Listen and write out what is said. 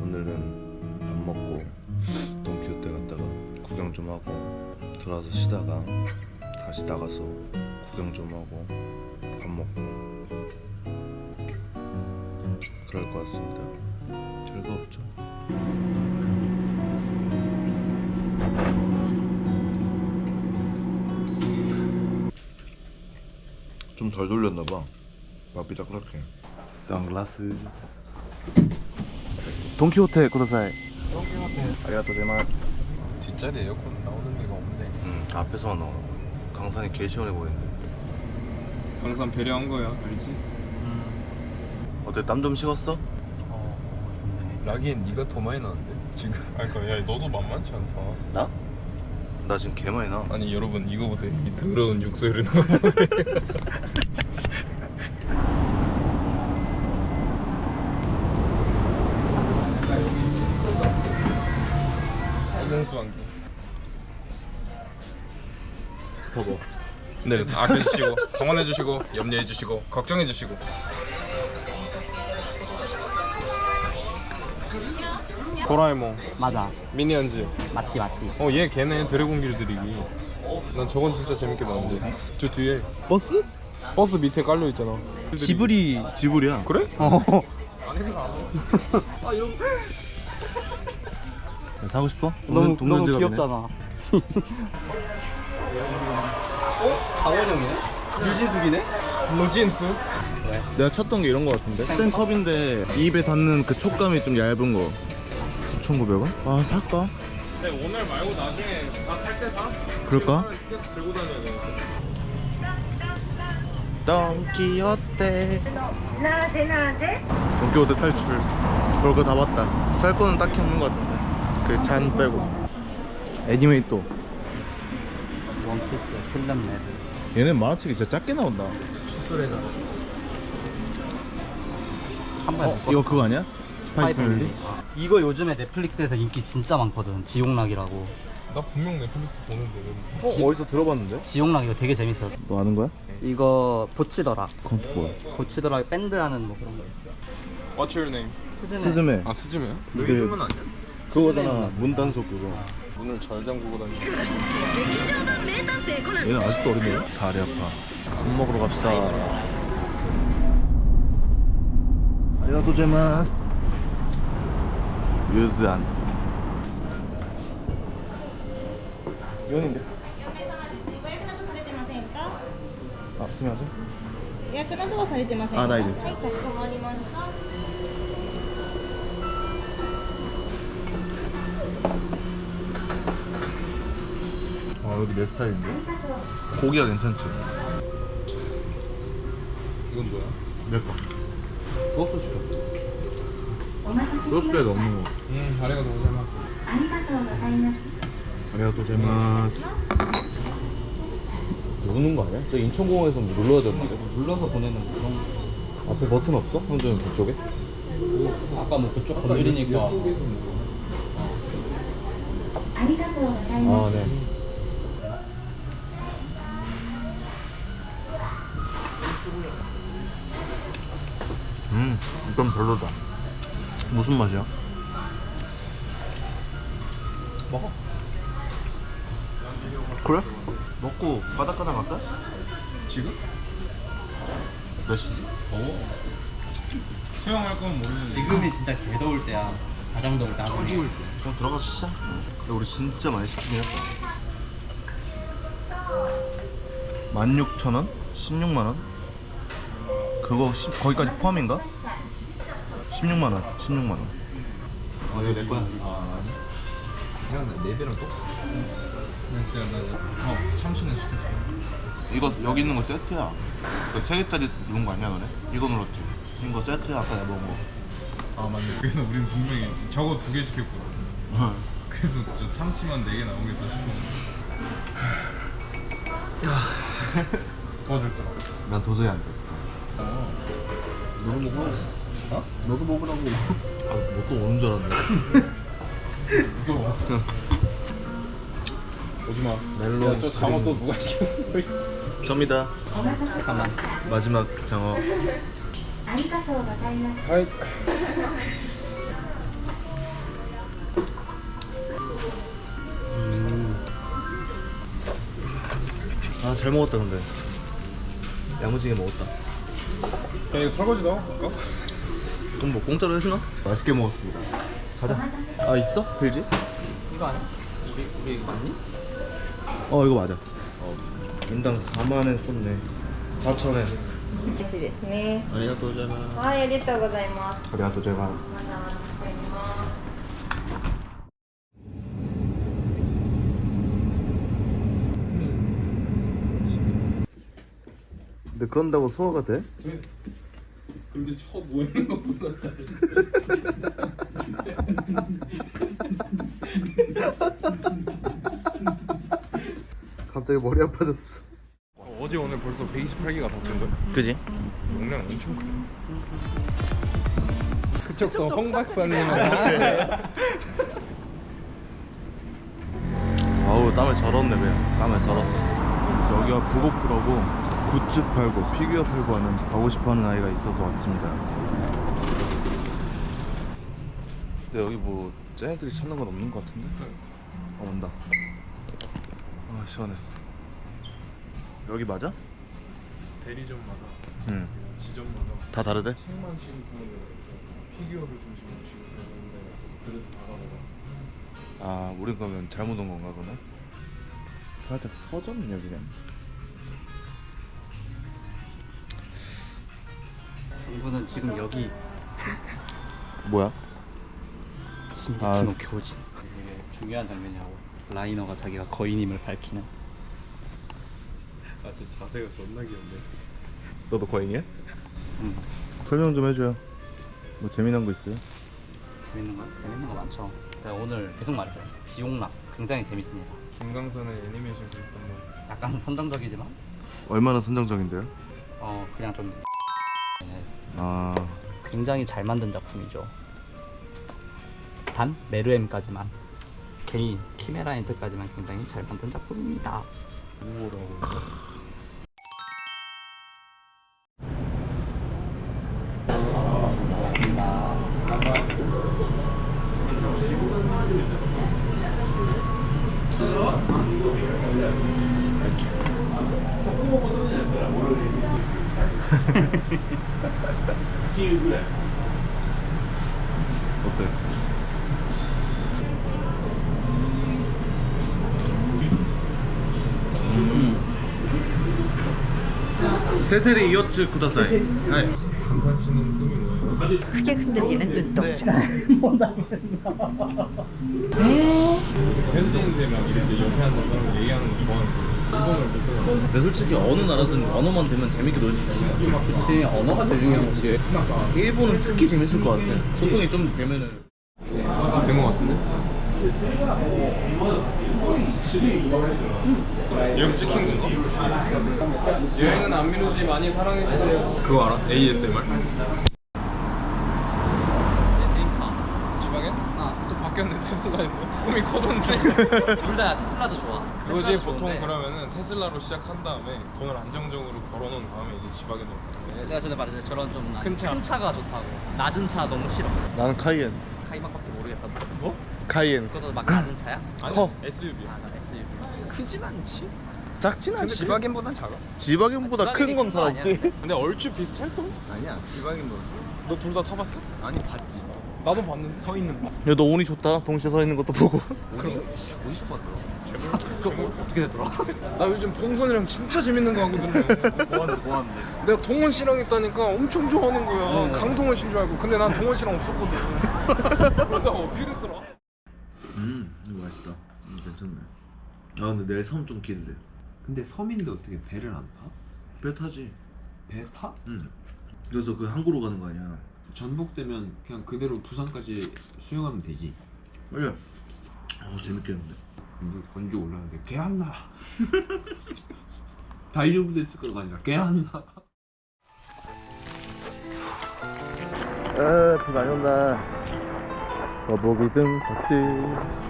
오늘은 밥 먹고 돈키호테 갔다가 구경 좀 하고 들어와서 쉬다가 다시 나가서 구경 좀 하고 밥 먹고 그럴 것 같습니다. 별거 없죠. 좀 덜 돌렸나 봐. 막비자 그렇게. 선글라스. 돈키호테 쿠다사이. 아리가또 제마스. 뒷자리 에어컨 나오는 데가 없네. 응, 앞에서만 나오는 거. 강산이 개 시원해 보이는데. 강산 배려한 거야, 알지? 어때? 땀 좀 식었어? 라기엔 네가 더 많이 나는데 지금. 아니 그러니까 야 너도 만만치 않다. 나? 나 지금 개 많이 나. 아니 여러분 이거 보세요. 이 더러운 육수 흐르는 거 보세요. 네, 아껴 주시고 성원해 주시고 염려해 주시고 걱정해 주시고. 도라에몽, 맞아. 미니언즈. 맞디 맞디. 어, 얘 걔네 드래곤 길들이기. 난 저건 진짜 재밌게 봤는데. 저 뒤에 버스? 버스 밑에 깔려 있잖아. 지브리. 지불이야. 그래? 어. 사고 싶어? 너무 너무. 귀엽잖아. 장원영이네? 유진숙이네? 루진스. 내가 찾던 게 이런 거 같은데. 스탠컵인데 입에 닿는 그 촉감이 좀 얇은 거. 9,900원? 아 살까? 근데 오늘 말고 나중에 다 살 때 사. 그럴까? 계속 들고 다녀야 돼. 돈키호테. 나한테 나한테 돈키호테 탈출. 그럴 거다 봤다. 살 거는 딱히 없는 거 같은데. 그 잔 빼고. 애니메이토. 원피스, 필름 레드. 얘네 만화책이 진짜 작게 나온다. 한 번에 어? 이거 그거 아니야? 스파이 패밀리? 패밀리. 이거 요즘에 넷플릭스에서 인기 진짜 많거든. 지옥락이라고. 나 분명 넷플릭스 보는데. 왜 어? 어디서 들어봤는데? 지옥락 이거 되게 재밌어. 너 아는 거야? 이거 보치더라. 그건 뭐야? 보치더라 밴드 하는 뭐 그런 거 있어. What's your name? 스즈메. 스즈메 아 스즈메야? 그- 너 이름은 아니야? 그거잖아 문단속 그거 문을 잘 잠그고 다니. 얘는 아직도 어린데요? 다리 아파 밥 먹으러 갑시다 아리가또 제마스 유즈안 연인데 ご予約などされてませんか 아 스미마세 予約などはされてませんかあないですはいかしこまりました。 여기 내 스타일인데? 고기가 괜찮지? 이건 뭐야? 내 거 소스 시켰어. 소스에도 없는 거 음, 다리가 너무 잘 맞어. 아리가 또 제마스 누르는 거 아니야? 저 인천공항에서 뭐 눌러야 되는데 눌러서 보내는 그런 거. 앞에 버튼 없어? 현재는 그쪽에? 아까 뭐 그쪽 건드리니까 아 네. 음, 이건 별로다. 무슨 맛이야? 먹어. 그래? 먹고 바닷가나 갈까? 지금? 몇 시지? 더워. 수영할 건 모르는데. 지금이 진짜 개 더울 때야. 가장 더울 때. 아무리. 그럼 들어가서 쉬자. 근데 우리 진짜 많이 시키긴 했다. 16,000원? 16만원? 그거 시, 거기까지 포함인가? 16만 원, 16만 원. 아, 이거 내 거야. 아, 아니. 그냥 내 배랑 똑같아. 난 진짜 나 어, 참치는 시켰어. 이거 여기 있는 거 세트야. 그세 개짜리 누른 거 아니야, 너네? 이거 눌렀지? 이거 세트야, 아까 내가 먹은 거. 아 맞네. 그래서 우리는 분명히 저거 두 개 시켰거든. 그래서 저 참치만 네 개 나오겠다 싶었는데. 도와줄 사람. 난 도저히 안 돼, 진짜. 아, 너도 아, 먹어. 어? 너도 먹으라고. 아, 뭐또 오는 줄 알았네. 무서워. 오지마. 멜론. 야, 저 장어 또 누가 시켰어? 접니다. 잠깐만. 마지막 장어. 하이. 음. 아, 잘 먹었다, 근데. 야무지게 먹었다. 야 이거 설거지도 하고 갈까? 그럼 뭐 공짜로 해주나? 맛있게 먹었습니다 가자 아 있어? 빌지? 이거 아니야? 우리 우리 맞니? 어 이거 맞아 어. 인당 4만엔 썼네 4천엔 嬉しいですね。 아리가또 고자이마스 はい、ありがとうございます。 아리가또 고자이마스 まだまだございます。 근데 그런다고 소화가 돼? 그렇게 쳐 모이는 것보다 잘 갑자기 머리 아파졌어. 어제 오늘 벌써 128기가 다 쓴 거야? 그지? 용량 엄청 크네. 그쪽도 홍 박사님 아우 땀을 절었네 그냥. 땀을 절었어. 여기가 부고프라고 굿즈 팔고 피규어 팔고 하는 가고 싶어하는 아이가 있어서 왔습니다 근데 여기 뭐 쟤네들이 찾는 건 없는 것 같은데? 아 온다 아 시원해 여기 맞아? 대리점마다 응. 지점마다 다 다르대? 책만 신고 피규어를 중심으로 지급하는데 그래서 다 다르다 아 우리 그러면 잘못 온 건가 그러면? 살짝 서점이냐 승부는 지금 여기 뭐야? 신비 아. 키노 교진 되게 중요한 장면이라고 라이너가 자기가 거인임을 밝히는 아 진짜 자세가 존나 귀엽네 너도 거인이야? 음. 설명 좀 해줘요 뭐 재미난 거 있어요? 재밌는 거? 재밌는 거 많죠 내가 오늘 계속 말했잖아 지옥락 굉장히 재밌습니다 김강선의 애니메이션 재밌었나 약간 선정적이지만 얼마나 선정적인데요? 어 그냥 좀 아. 굉장히 잘 만든 작품이죠. 단 메르엠까지만 개인 키메라 엔트까지만 굉장히 잘 만든 작품입니다. 우 호라고 어때? 세세리 이어츠 쿠다사이. 네. 크게 흔들리는 눈동자. 현지인들 막 이렇게 옆에 앉아서 얘기하는 거 좋아하는 거 일본을 못 들어 근데 솔직히 어느 나라든 언어만 되면 재밌게 놀 수 있어 그치 언어가 들리면 이제 일본은 특히 재밌을 것 같아 소통이 좀 되면은 된거 같은데? 이렇게 찍힌 건가? 여행은 안 미루지 많이 사랑해주세요 그거 알아? ASMR? 드림카 지방에? 아. 또 바뀌었네 테슬라에서 꿈이 커졌는데 둘다 테슬라도 좋아. 그거지 테슬라도 보통 좋은데. 그러면은 테슬라로 시작한 다음에 돈을 안정적으로 벌어놓은 다음에 이제 지방에 넣을 거야 내가 전에 말했잖아 저런 좀 큰 차. 큰 차가 좋다고. 낮은 차 너무 싫어. 나는 카이엔. 카이막밖에 모르겠다. 뭐? 카이엔. 그것도 막 낮은 차야? 아니 커. SUV야 아난 SUV 크진 않지 작진 근데 않지. 지바겐보단 작아. 지바겐보다 큰건잘 지바겐이 없지? 큰거 근데 얼추 비슷할걸? 아니야 지방인보다 너둘 다 타봤어? 아니 봤지. 나도 봤는데. 서 있는 거. 야너 운이 좋다. 동시에 서 있는 것도 보고. 어디 어디서 봤더라 그거 뭐 어떻게 되더라? 나 요즘 봉선이랑 진짜 재밌는 거 하거든요 뭐하는데 뭐하는데? 내가 동원 씨랑 있다니까 엄청 좋아하는 거야. 강동원 씨인 줄 알고. 근데 난 동원 씨랑 없었거든. 그러다가 어떻게 됐더라? 음 이거 맛있다. 음, 괜찮네. 아 근데 내일 섬좀 긴데 근데 섬인데 어떻게 배를 안 타? 배 타지 배 타? 응 그래서 그 항구로 가는 거 아니야 전복되면 그냥 그대로 부산까지 수영하면 되지 아니야 어 재밌겠는데 근데 건조 올라가는데 개 안 나. 다이어브 됐을 거가 아니라 개 안 나. 아 비가 안 온다 거북이 등 덕질